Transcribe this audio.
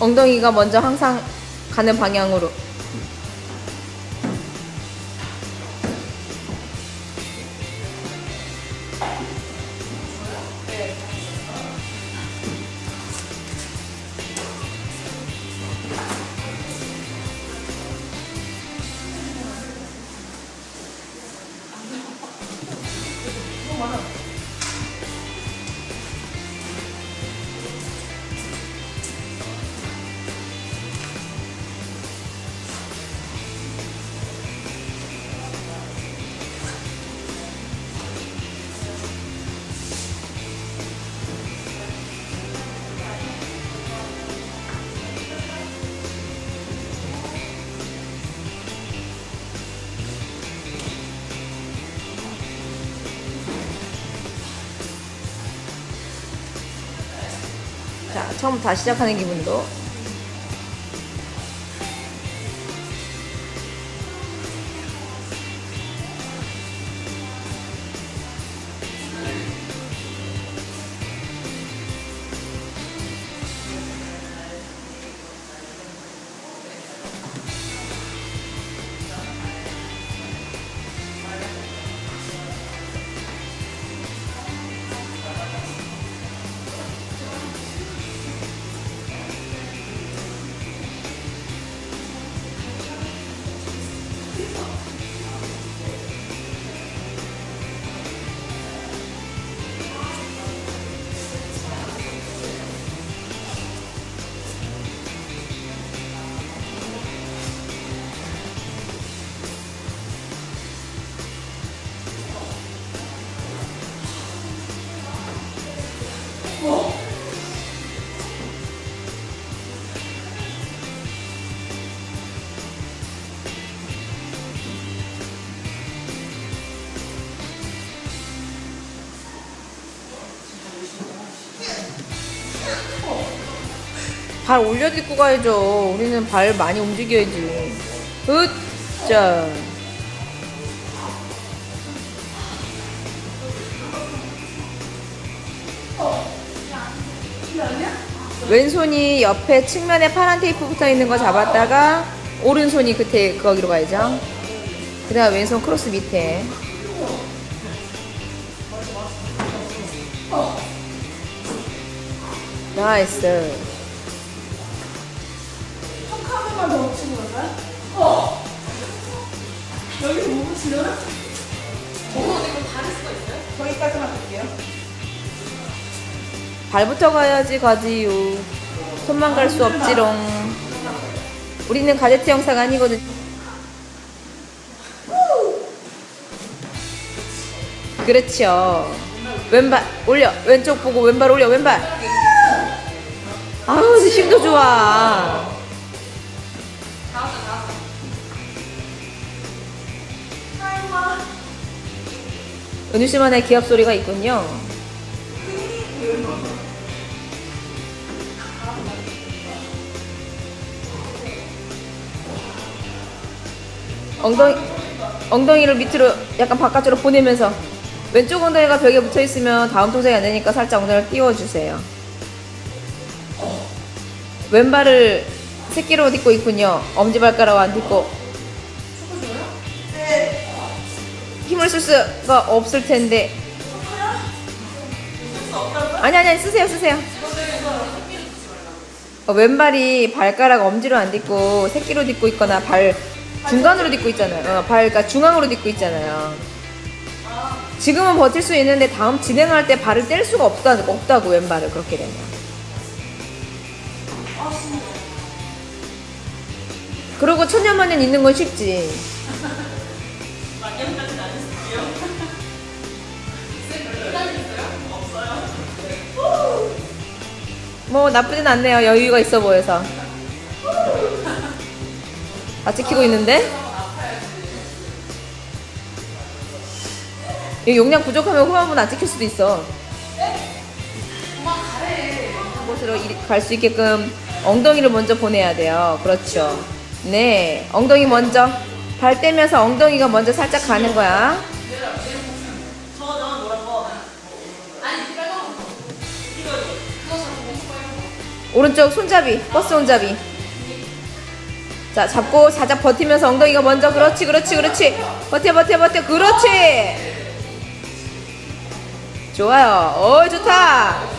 엉덩이가 먼저 항상 가는 방향으로. 자, 처음부터 시작하는 기분으로. 발 올려 딛고 가야죠. 우리는 발 많이 움직여야지. 으짜. 왼손이 옆에 측면에 파란 테이프 붙어 있는 거 잡았다가 오른손이 그때 거기로 가야죠. 그 다음 왼손 크로스 밑에. 나이스. 한 칸만 더 치는 건가요? 어. 여기서 못 붙이려나? 어머, 이거 다를 수가 있어요? 거기까지만 할게요. 발부터 가야지 가지요. 손만 갈 수 없지롱. 우리는 가제트 영상 아니거든. 그렇죠. 왼발 올려. 왼쪽 보고 왼발 올려. 왼발. 아우 힘도 좋아. 은유 씨만의 기합 소리가 있군요. 엉덩이 엉덩이를 밑으로 약간 바깥으로 보내면서 왼쪽 엉덩이가 벽에 붙어 있으면 다음 동작이 안 되니까 살짝 엉덩이를 띄워 주세요. 왼발을 새끼로 딛고 있군요. 엄지발가락 안 딛고 수가 없을 텐데. 아니 아니 아니, 쓰세요 쓰세요. 어, 왼발이 발가락 엄지로 안 딛고 새끼로 딛고 있거나 발 중간으로 딛고 있잖아요. 어, 발 그러니까 중앙으로 딛고 있잖아요. 지금은 버틸 수 있는데 다음 진행할 때 발을 뗄 수가 없다, 없다고 왼발을 그렇게 되면. 그리고 천년만년 있는 건 쉽지. 뭐 나쁘진 않네요. 여유가 있어 보여서. 다 찍히고 있는데? 이 용량 부족하면 후반부는 안 찍힐 수도 있어. 곳으로 갈 수 있게끔 엉덩이를 먼저 보내야 돼요. 그렇죠. 네, 엉덩이 먼저 발 떼면서 엉덩이가 먼저 살짝 가는 거야. 오른쪽 손잡이, 버스 손잡이. 자, 잡고 살짝 버티면서 엉덩이가 먼저. 그렇지, 그렇지, 그렇지. 버텨, 버텨, 버텨. 그렇지. 좋아요. 어, 좋다.